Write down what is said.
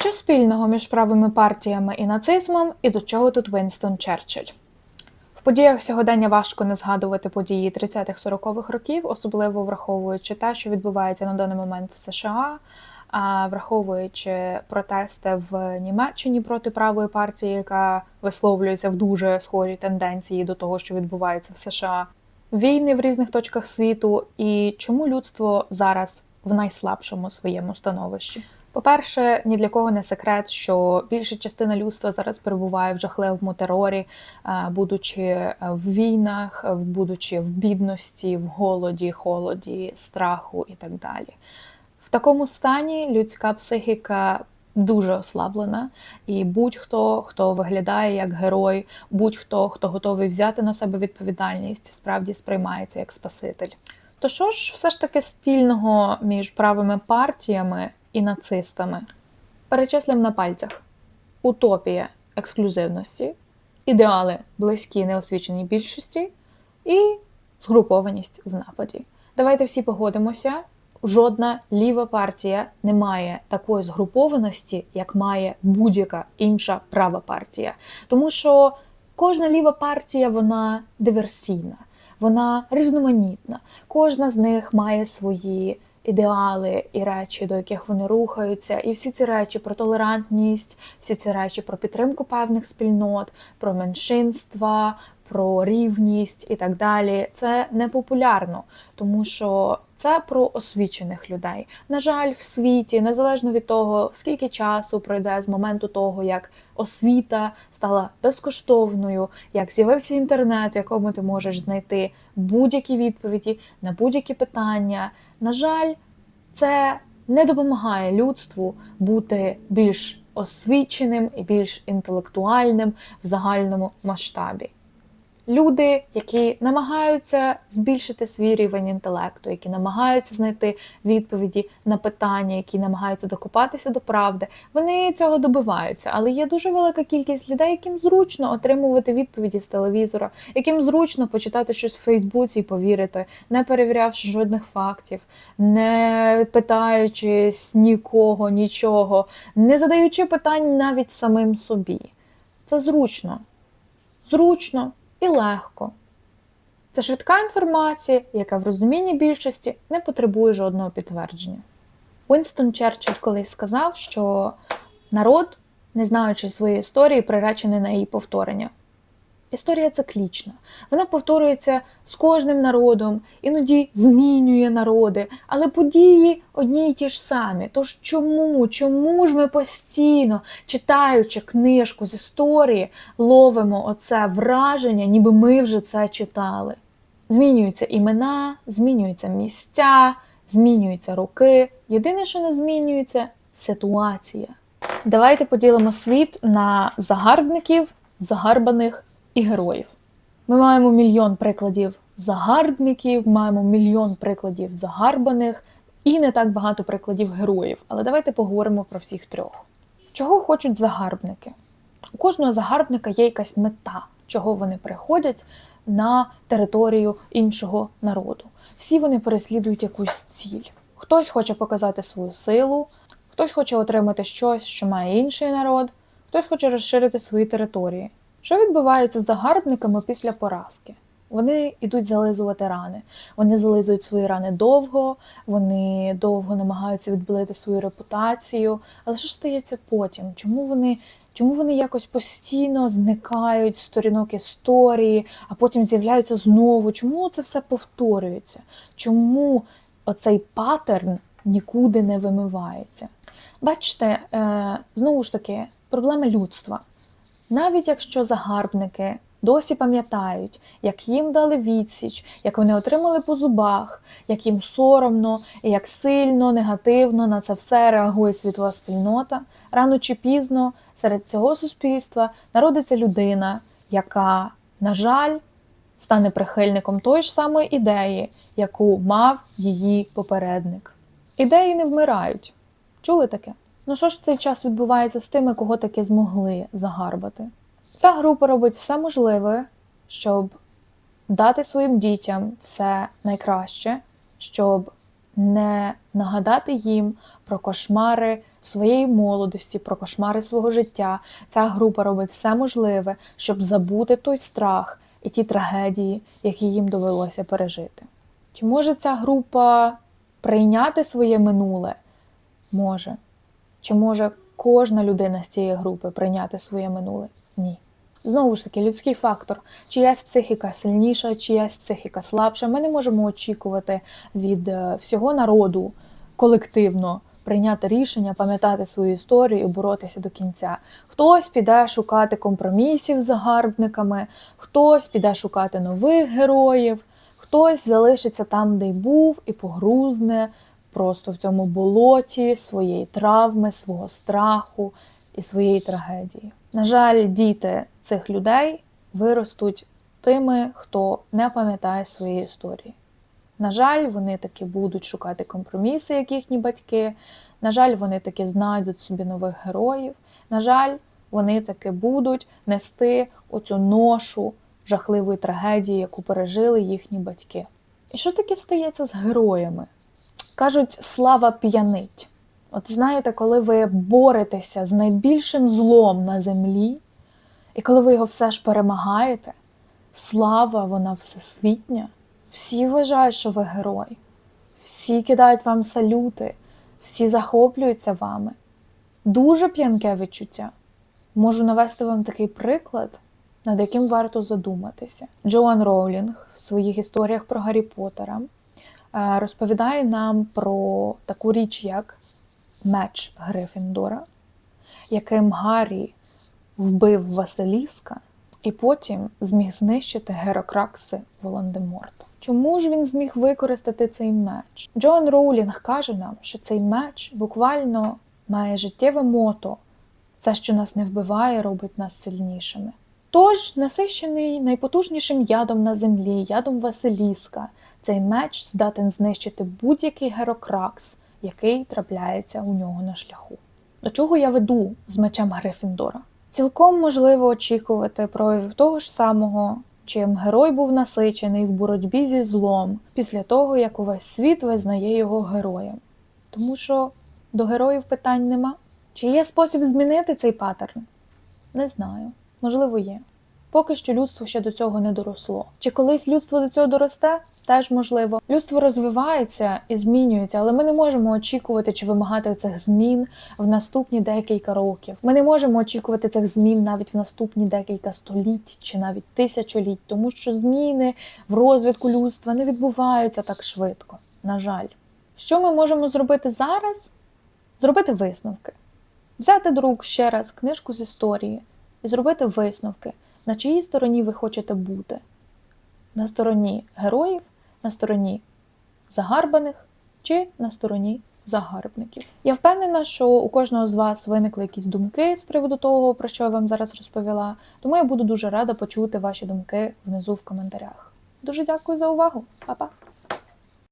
Що спільного між правими партіями і нацизмом, і до чого тут Вінстон Черчилль? В подіях сьогодення важко не згадувати події 30-х-40-х років, особливо враховуючи те, що відбувається на даний момент в США, а враховуючи протести в Німеччині проти правої партії, яка висловлюється в дуже схожій тенденції до того, що відбувається в США, війни в різних точках світу, і чому людство зараз в найслабшому своєму становищі. По-перше, ні для кого не секрет, що більша частина людства зараз перебуває в жахливому терорі, е, будучи в війнах, будучи в бідності, в голоді, холоді, страху і так далі. В такому стані людська психіка дуже ослаблена, і будь-хто, хто виглядає як герой, будь-хто, хто готовий взяти на себе відповідальність, справді сприймається як спаситель. То що ж все ж таки спільного між правими партіями і нацистами? Перечислим на пальцях: утопія ексклюзивності, ідеали близькі неосвіченій більшості і згрупованість в нападі. Давайте всі погодимося. Жодна ліва партія не має такої згрупованості, як має будь-яка інша права партія. Тому що кожна ліва партія вона диверсійна вона різноманітна. Кожна з них має свої ідеали і речі, до яких вони рухаються. І всі ці речі про толерантність, всі ці речі про підтримку певних спільнот, про меншинства, про рівність і так далі. Це не популярно, тому що це про освічених людей. На жаль, в світі, незалежно від того, скільки часу пройде з моменту того, як освіта стала безкоштовною, як з'явився інтернет, в якому ти можеш знайти будь-які відповіді на будь-які питання. На жаль, це не допомагає людству бути більш освіченим і більш інтелектуальним в загальному масштабі. Люди, які намагаються збільшити свій рівень інтелекту, які намагаються знайти відповіді на питання, які намагаються докопатися до правди, вони цього добиваються. Але є дуже велика кількість людей, яким зручно отримувати відповіді з телевізора, яким зручно почитати щось в Фейсбуці і повірити, не перевірявши жодних фактів, не питаючись нікого, нічого, не задаючи питань навіть самим собі. Це зручно. Зручно і легко. Це швидка інформація, яка в розумінні більшості не потребує жодного підтвердження. Уінстон Черчилль колись сказав, що народ, не знаючи своєї історії, приречений на її повторення. Історія циклічна. Вона повторюється з кожним народом, іноді змінює народи, але події одні й ті ж самі. Тож чому? Чому ж ми постійно, читаючи книжку з історії, ловимо оце враження, ніби ми вже це читали? Змінюються імена, змінюються місця, змінюються роки. Єдине, що не змінюється ситуація. Давайте поділимо світ на загарбників, загарбаних і героїв. Ми маємо мільйон прикладів загарбників, маємо мільйон прикладів загарбаних і не так багато прикладів героїв. Але давайте поговоримо про всіх трьох. Чого хочуть загарбники? У кожного загарбника є якась мета, чого вони приходять на територію іншого народу. Всі вони переслідують якусь ціль. Хтось хоче показати свою силу, хтось хоче отримати щось, що має інший народ, хтось хоче розширити свої території. Що відбувається з загарбниками після поразки? Вони йдуть зализувати рани. Вони зализують свої рани довго, вони довго намагаються відбилити свою репутацію. Але що ж стається потім? Чому вони чому вони якось постійно зникають з сторінок історії, а потім з'являються знову? Чому це все повторюється? Чому оцей паттерн нікуди не вимивається? Бачите, е, знову ж таки, проблема людства. Навіть якщо загарбники досі пам'ятають, як їм дали відсіч, як вони отримали по зубах, як їм соромно і як сильно, негативно на це все реагує світова спільнота, рано чи пізно серед цього суспільства народиться людина, яка, на жаль, стане прихильником тої ж самої ідеї, яку мав її попередник. Ідеї не вмирають. Чули таке? Ну що ж в цей час відбувається з тими, кого таки змогли загарбати? Ця група робить все можливе, щоб дати своїм дітям все найкраще, щоб не нагадати їм про кошмари своєї молодості, про кошмари свого життя, ця група робить все можливе, щоб забути той страх і ті трагедії, які їм довелося пережити. Чи може ця група прийняти своє минуле? Може. Чи може кожна людина з цієї групи прийняти своє минуле? Ні. Знову ж таки, людський фактор. Чиясь психіка сильніша, чиясь психіка слабша. Ми не можемо очікувати від е, всього народу колективно прийняти рішення, пам'ятати свою історію і боротися до кінця. Хтось піде шукати компромісів з загарбниками, хтось піде шукати нових героїв, хтось залишиться там, де й був, і погрузне просто в цьому болоті своєї травми, свого страху і своєї трагедії. На жаль, діти цих людей виростуть тими, хто не пам'ятає своєї історії. На жаль, вони таки будуть шукати компроміси, як їхні батьки. На жаль, вони таки знайдуть собі нових героїв. На жаль, вони таки будуть нести оцю ношу жахливої трагедії, яку пережили їхні батьки. І що таке стається з героями? Кажуть, слава п'янить. От знаєте, коли ви боретеся з найбільшим злом на землі, і коли ви його все ж перемагаєте, слава, вона всесвітня. Всі вважають, що ви герой, всі кидають вам салюти, всі захоплюються вами. Дуже п'янке відчуття. Можу навести вам такий приклад, над яким варто задуматися. Джоан Роулінг в своїх історіях про Гаррі Поттера розповідає нам про таку річ, як меч Грифіндора, яким Гаррі вбив Василіска і потім зміг знищити Герокракси Волан-де-Морта. Чому ж він зміг використати цей меч? Джон Роулінг каже нам, що цей меч буквально має життєве мото. Все, що нас не вбиває, робить нас сильнішими. Тож, насищений найпотужнішим ядом на землі, ядом Василіска, цей меч здатен знищити будь-який герокракс, який трапляється у нього на шляху. До чого я веду з мечем Грифіндора? Цілком можливо очікувати проявів того ж самого, чим герой був насичений в боротьбі зі злом після того, як увесь світ визнає його героєм. Тому що до героїв питань нема. Чи є спосіб змінити цей паттерн? Не знаю. Можливо, є. Поки що людство ще до цього не доросло. Чи колись людство до цього доросте? Теж можливо. Людство розвивається і змінюється, але ми не можемо очікувати чи вимагати цих змін в наступні декілька років. Ми не можемо очікувати цих змін навіть в наступні декілька століть чи навіть тисячоліть, тому що зміни в розвитку людства не відбуваються так швидко. На жаль, що ми можемо зробити зараз? Зробити висновки, взяти до ще раз книжку з історії і зробити висновки, на чиїй стороні ви хочете бути. На стороні героїв, на стороні загарбаних чи на стороні загарбників. Я впевнена, що у кожного з вас виникли якісь думки з приводу того, про що я вам зараз розповіла, тому я буду дуже рада почути ваші думки внизу в коментарях. Дуже дякую за увагу, Па-па!